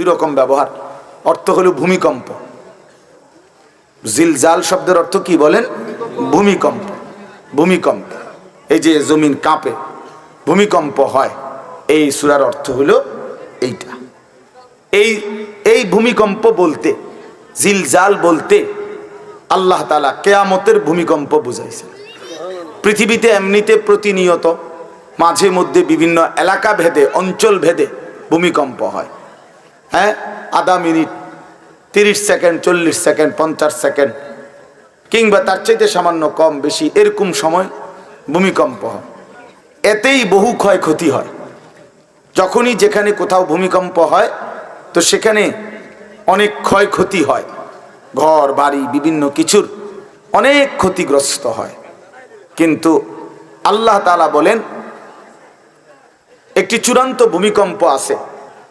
দুই রকম ব্যবহার। অর্থ হলো ভূমিকম্প। জিলজাল শব্দের অর্থ কি বলেন? ভূমিকম্প। ভূমিকম্প। এই যে জমিন কাঁপে, ভূমিকম্প হয়, এই সুরার অর্থ হলো এইটা। এই এই ভূমিকম্প বলতে, জিলজাল বলতে আল্লাহ তালা কেয়ামতের ভূমিকম্প বুঝাইছে পৃথিবীতে এমনিতে প্রতিনিয়ত, মাঝে মধ্যে বিভিন্ন এলাকা ভেদে, অঞ্চল ভেদে ভূমিকম্প হয়। হ্যাঁ? আধা মিনিট, তিরিশ সেকেন্ড, চল্লিশ সেকেন্ড, পঞ্চাশ সেকেন্ড, কিংবা তার চাইতে সামান্য কম বেশি, এরকম সময় ভূমিকম্প হয়। এতেই বহু ক্ষয়ক্ষতি হয়। যখনই যেখানে কোথাও ভূমিকম্প হয়, তো সেখানে অনেক ক্ষয়ক্ষতি হয়। ঘর, বাড়ি, বিভিন্ন কিছুর অনেক ক্ষতিগ্রস্ত হয়। কিন্তু আল্লাহ তালা বলেন, একটি চূড়ান্ত ভূমিকম্প আছে।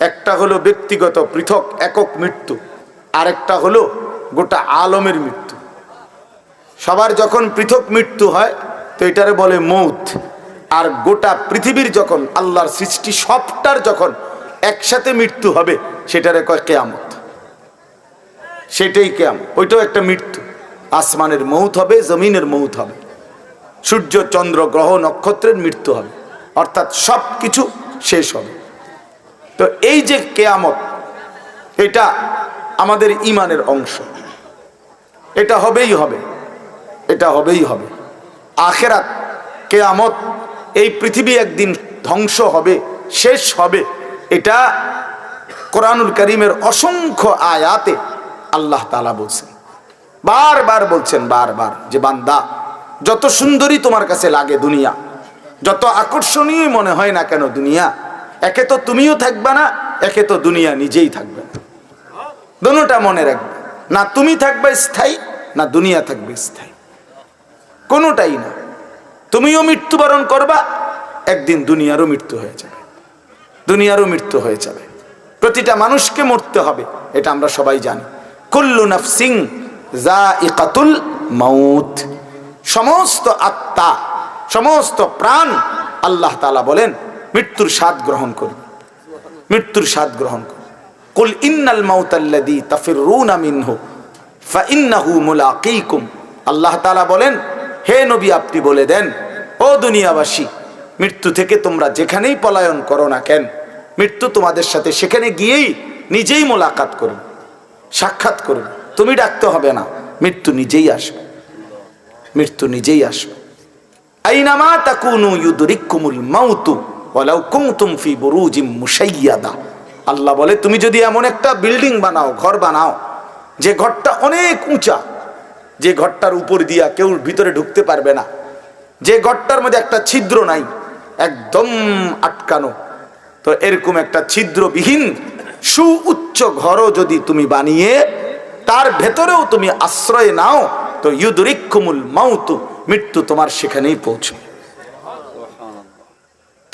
একটা হলো ব্যক্তিগত পৃথক একক মৃত্যু, আরেকটা হলো গোটা আলমের মৃত্যু। সবার যখন পৃথক মৃত্যু হয়, তো এটারে বলে মৌত। আর গোটা পৃথিবীর যখন, আল্লাহর সৃষ্টি সবটার যখন একসাথে মৃত্যু হবে, সেটারে কয় কেয়ামত। সেটাই কেয়াম, ওইটাও একটা মৃত্যু। আসমানের মৌত হবে, জমিনের মৌত হবে। সূর্য, চন্দ্র, গ্রহ, নক্ষত্রের মৃত্যু হবে। অর্থাৎ সব কিছু শেষ হবে। তো এই যে কেয়ামত, এটা আমাদের ইমানের অংশ। এটা হবেই হবে, এটা হবেই হবে। আখেরাত, কেয়ামত, এই পৃথিবী একদিন ধ্বংস হবে, শেষ হবে। এটা কোরআনুল করিমের অসংখ্য আয়াতে আল্লাহ তালা বলছেন। বারবার বলছেন, বারবার, যে বান্দা, যত সুন্দরী তোমার কাছে লাগে দুনিয়া, যত আকর্ষণীয় মনে হয় না কেন দুনিয়া একে তো তুমিও থাকবে না, একে তো দুনিয়া নিজেই থাকবে। না দোনোটা মনে রাখবে, না তুমি থাকবে স্থায়ী, না দুনিয়া থাকবে স্থায়ী। কোনোটাই না। তুমিও মৃত্যুবরণ করবা, একদিন দুনিয়ারও মৃত্যু হয়ে যাবে। দুনিয়ারও মৃত্যু হয়ে যাবে। প্রতিটা মানুষকে মরতে হবে, এটা আমরা সবাই জানি। কুল্লু নাফসিং যা ইকাতুল মাউত। সমস্ত আত্মা, সমস্ত প্রাণ আল্লাহ তালা বলেন মৃত্যুর স্বাদ গ্রহণ করবে মৃত্যুর স্বাদ গ্রহণ করবে কুল ইন্নাল মাউতাল্লাদি তাফিরুনা মিনহু ফাইন্নাহু মুলাকিকুম। আল্লাহ তাআলা বলেন, হে নবী, আপনি বলে দেন, ও দুনিয়াবাসী, মৃত্যু থেকে তোমরা যেখানেই পলায়ন করো না কেন, মৃত্যু তোমাদের সাথে সেখানে গিয়েই নিজেই মোলাকাত করবে, সাক্ষাৎ করবে। তুমি ডাকতে হবে না, মৃত্যু নিজেই আসবে। মৃত্যু নিজেই আসবে। আইনামা তাকুনু ইউদরিকুমুল মাউতু আল্লাহ বলে, তুমি যদি এমন একটা বিল্ডিং বানাও, ঘর বানাও, যে ঘরটা অনেক উঁচা, যে ঘরটার উপর দিয়া কেউ ভিতরে ঢুকতে পারবে না, যে ঘরটার মধ্যে একটা ছিদ্র নাই, একদম আটকানো, তো এরকম একটা ছিদ্রবিহীন সুউচ্চ ঘরও যদি তুমি বানিয়ে, তার ভেতরেও তুমি আশ্রয় নাও, তো ইউদরিকুমুল মাউতু, মৃত্যু তোমার সেখানেই পৌঁছবে।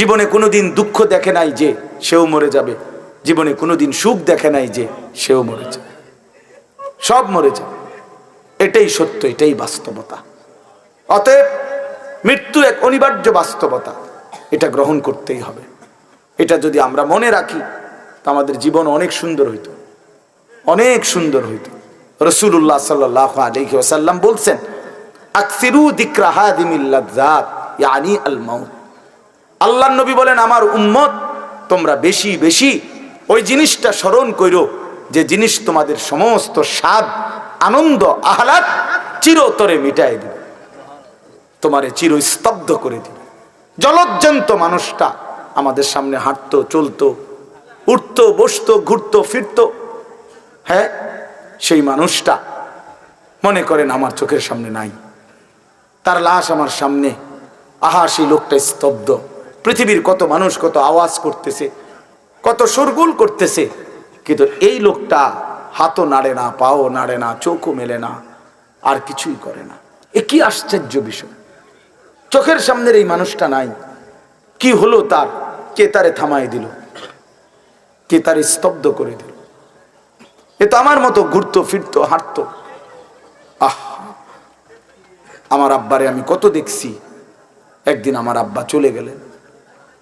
জীবনে কোনোদিন দুঃখ দেখে নাই যে সেও মরে যাবে। জীবনে কোনোদিন সুখ দেখে নাই যে সেও মরে যাবে। সব মরে যাবে। এটাই সত্য, এটাই বাস্তবতা। অতএব মৃত্যু এক অনিবার্য বাস্তবতা, এটা গ্রহণ করতেই হবে। এটা যদি আমরা মনে রাখি, তা আমাদের জীবন অনেক সুন্দর হইত। অনেক সুন্দর হইত। রসুল্লাহ সাল্লাহ আলহি ওসাল্লাম বলছেন, আকসিরু দিক্রাহাদিমিল্লাজাত ইয়ানি আল মাউত। আল্লাহ নবী বলেন, আমার উম্মত, তোমরা বেশি বেশি ওই জিনিসটা স্মরণ করো যে জিনিস তোমাদের সমস্ত স্বাদ, আনন্দ, আহ্লাদ চিরতরে মিটাই দিবে। তোমারে চির স্তব্ধ করে দিবে। জলজ্জান্ত মানুষটা আমাদের সামনে হাঁটতো, চলতো, উঠতো, বসতো, ঘুরতো, ফিরতো। হ্যাঁ সেই মানুষটা মনে করেন আমার চোখের সামনে নাই। তার লাশ আমার সামনে। আহা সেই লোকটা স্তব্ধ। পৃথিবীর কত মানুষ কত আওয়াজ করতেছে, কত সরগুল করতেছে, কিন্তু এই লোকটা হাতও নাড়ে না, পাও নাড়ে না, চোখও মেলে না, আর কিছুই করে না। এ কি আশ্চর্য বিষয়। চোখের সামনের এই মানুষটা নাই। কি হলো তার? কে তারে থামাই দিল? কে তারে স্তব্ধ করে দিল? এ তো আমার মতো ঘুরতো, ফিরতো, হাঁটতো। আহ! আমার আব্বারে আমি কত দেখছি। একদিন আমার আব্বা চলে গেলেন।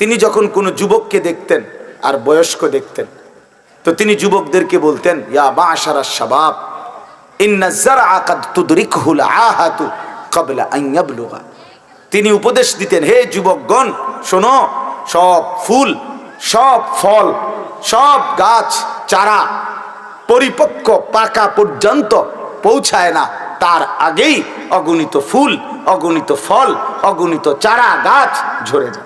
তিনি যখন কোনো যুবককে দেখতেন আর বয়স্ক দেখতেন, তো তিনি যুবকদেরকে বলতেন, ইয়া মা আশারা ক্বাবলা তিনি উপদেশ দিতেন, হে যুবকগণ, শোনো, সব ফুল, সব ফল, সব গাছ, চারা পরিপক্ক পাকা পর্যন্ত পৌঁছায় না। তার আগেই অগণিত ফুল, অগণিত ফল, অগণিত চারা গাছ ঝরে যায়।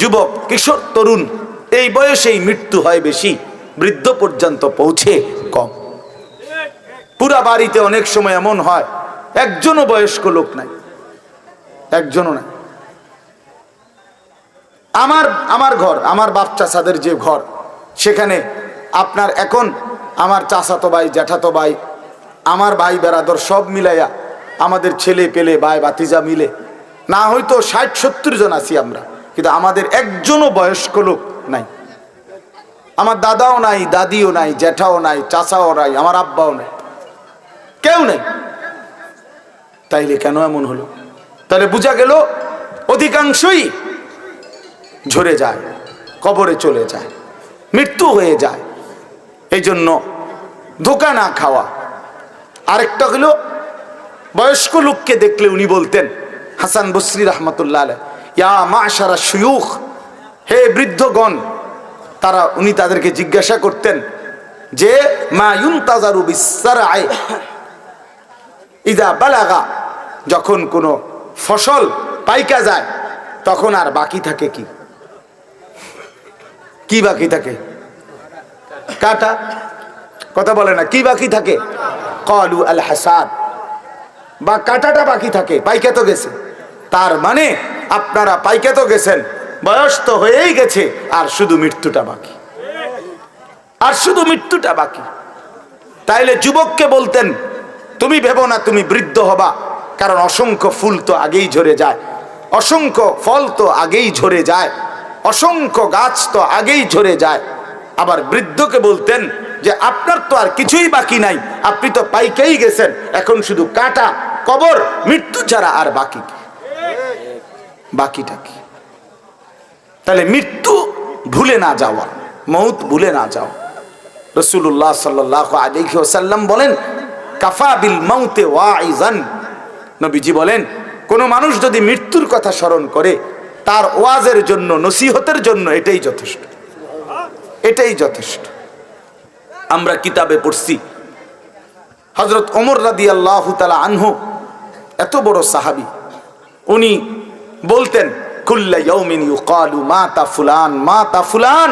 যুবক, কিশোর, তরুণ, এই বয়সেই মৃত্যু হয় বেশি, বৃদ্ধ পর্যন্ত পৌঁছে কম। পুরা বাড়িতে অনেক সময় এমন হয়, একজনও বয়স্ক লোক নাই, একজনও নাই। আমার আমার ঘর, আমার বাপ চাষাদের যে ঘর, সেখানে আপনার এখন আমার চাচাতো ভাই, জ্যাঠাতো ভাই, আমার ভাই বেড়াদর সব মিলাইয়া আমাদের ছেলে পেলে, ভাই বাতিজা মিলে, না হয়তো ষাট, সত্তর জন আছি আমরা। কিন্তু আমাদের একজনও বয়স্ক লোক নাই। আমার দাদাও নাই দাদিও নাই জ্যাঠাও নাই চাচাও নাই আমার আব্বাও নাই। কেউ নেই। তাইলে কেন এমন হলো? তাহলে বোঝা গেল অধিকাংশই ঝরে যায় কবরে চলে যায় মৃত্যু হয়ে যায়। এই জন্য ধোকা না খাওয়া। আরেকটা হলো বয়স্ক লোককে দেখলে উনি বলতেন হাসান বসরি রহমতুল্লাহ আলাই, ইয়া মা সারা সুয়ুখ হে বৃদ্ধগণ, তারা উনি তাদেরকে জিজ্ঞাসা করতেন যে, মা ইউন তাজারু বিসারায় ইদা বালাগা, যখন কোনো ফসল পাইকা যায়, তখন আর বাকি থাকে কি? কি বাকি থাকে? কাটা? কথা বলে না, কি বাকি থাকে? কলু আল হাসাদ বা কাটাটা বাকি থাকে, পাইকা তো গেছে। তার মানে আপনারা পাইকা তো গেছেন, বয়স তো হয়েই গেছে, আর শুধু মৃত্যুটা বাকি। আর শুধু মৃত্যুটা বাকি। তাইলে যুবককে বলতেন, তুমি ভেবো না তুমি বৃদ্ধ হবা, কারণ অসংখ্য ফুল তো আগেই ঝরে যায়, অসংখ্য ফল তো আগেই ঝরে যায়, অসংখ্য গাছ তো আগেই ঝরে যায়। আবার বৃদ্ধকে বলতেন যে, আপনার তো আর কিছুই বাকি নাই, আপনি তো পাইকেই গেছেন, এখন শুধু কাটা, কবর, মৃত্যু ছাড়া আর বাকি বাকিটা কি? তাহলে মৃত্যু ভুলে না যাওয়া, মৌত ভুলে না যাওয়া। রসুল্লাহ সাল্লাহ আলিহি ওসাল্লাম বলেন, কাফা বিল মৌতে ওয়াইজান নবীজি বলেন, কোনো মানুষ যদি মৃত্যুর কথা স্মরণ করে, তার ওয়াজের জন্য, নসিহতের জন্য এটাই যথেষ্ট। এটাই যথেষ্ট। আমরা কিতাবে পড়ছি হজরত ওমর রাদি আল্লাহ তালা আনহু, এত বড় সাহাবি, উনি বলতেন কুল্লা ইয়ৌমিন ইউকালু মা তা ফুলান মা তা ফুলান